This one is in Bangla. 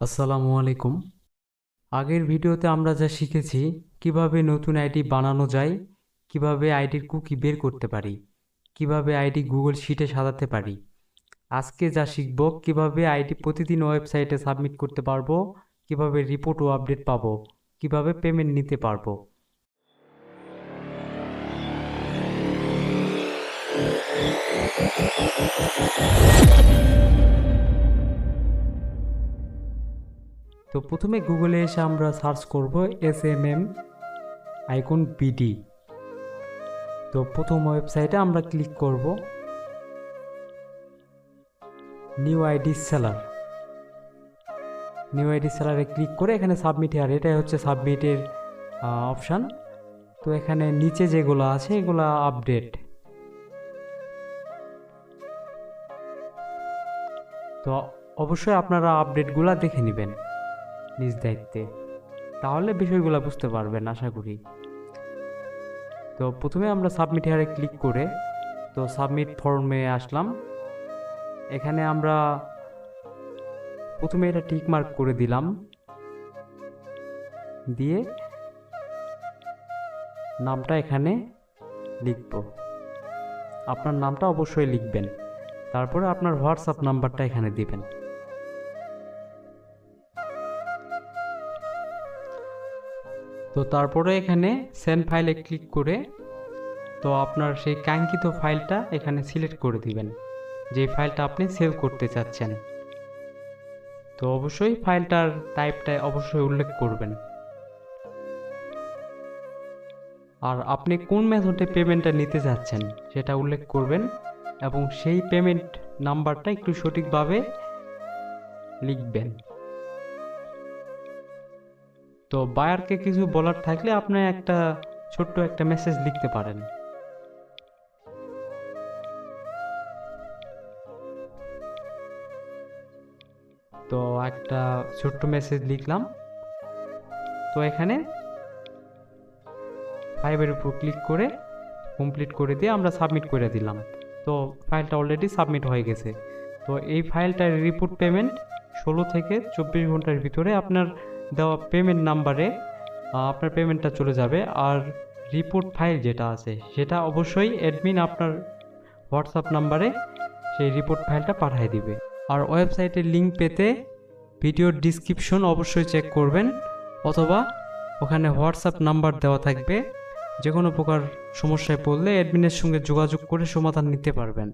আসসালামু আলাইকুম। আগের ভিডিওতে আমরা যা শিখেছি, কীভাবে নতুন আইডি বানানো যায়, কীভাবে আইডির কুকি বের করতে পারি, কীভাবে আইডি গুগল শিটে সাজাতে পারি। আজকে যা শিখব, কীভাবে আইডি প্রতিদিন ওয়েবসাইটে সাবমিট করতে পারব, কীভাবে রিপোর্ট ও আপডেট পাবো, কীভাবে পেমেন্ট নিতে পারব। তো প্রথমে গুগলে এসে আমরা সার্চ করব S M M icon BD তো প্রথম ওয়েবসাইটে আমরা ক্লিক করব new ID seller new ID সেলারে click করে এখানে সাবমিট হেয়ার এটাই হচ্ছে সাবমিটের অপশান তো এখানে নিচে যেগুলো আছে এগুলো আপডেট তো অবশ্যই আপনারা আপডেটগুলো দেখে নেবেন। নিজ দায়িত্বে। তাহলে বিষয়গুলো বুঝতে পারবেন, আশা করি। তো প্রথমে আমরা সাবমিট হেয়ারে ক্লিক করে, তো সাবমিট ফর্মে আসলাম। এখানে আমরা প্রথমে এটা টিক মার্ক করে দিলাম। দিয়ে নামটা এখানে লিখব। আপনার নামটা অবশ্যই লিখবেন। তারপরে আপনার হোয়াটসঅ্যাপ নাম্বারটা এখানে দিবেন। তো তারপরে এখানে সেন্ড ফাইলে ক্লিক করে তো আপনার সেই কাঙ্ক্ষিত ফাইলটা এখানে সিলেক্ট করে দিবেন। যে ফাইলটা আপনি সেভ করতে চাচ্ছেন। তো অবশ্যই ফাইলটার টাইপটা অবশ্যই উল্লেখ করবেন। আর আপনি কোন মেথডে পেমেন্টটা নিতে চাচ্ছেন সেটা উল্লেখ করবেন এবং সেই পেমেন্ট নাম্বারটা একটু সঠিকভাবে লিখবেন। তো বায়ারকে কিছু বলার থাকলে আপনি একটা ছোট্ট একটা মেসেজ লিখতে পারেন। তো একটা ছোট্ট মেসেজ লিখলাম। তো এখানে ফাইভের উপর ক্লিক করে কমপ্লিট করে দিয়ে আমরা সাবমিট করে দিলাম। তো ফাইলটা অলরেডি সাবমিট হয়ে গেছে। তো এই ফাইলটার রিপোর্ট পেমেন্ট ষোলো থেকে চব্বিশ ঘণ্টার ভিতরে আপনার দেওয়া পেমেন্ট নাম্বারে আপনার পেমেন্টটা চলে যাবে। আর রিপোর্ট ফাইল যেটা আছে, সেটা অবশ্যই অ্যাডমিন আপনার হোয়াটসঅ্যাপ নাম্বারে সেই রিপোর্ট ফাইলটা পাঠিয়ে দিবে। আর ওয়েবসাইটের লিঙ্ক পেতে ভিডিওর ডিসক্রিপশন অবশ্যই চেক করবেন, অথবা ওখানে হোয়াটসঅ্যাপ নাম্বার দেওয়া থাকবে। যে কোনো প্রকার সমস্যায় পড়লে অ্যাডমিনের সঙ্গে যোগাযোগ করে সমাধান নিতে পারবেন।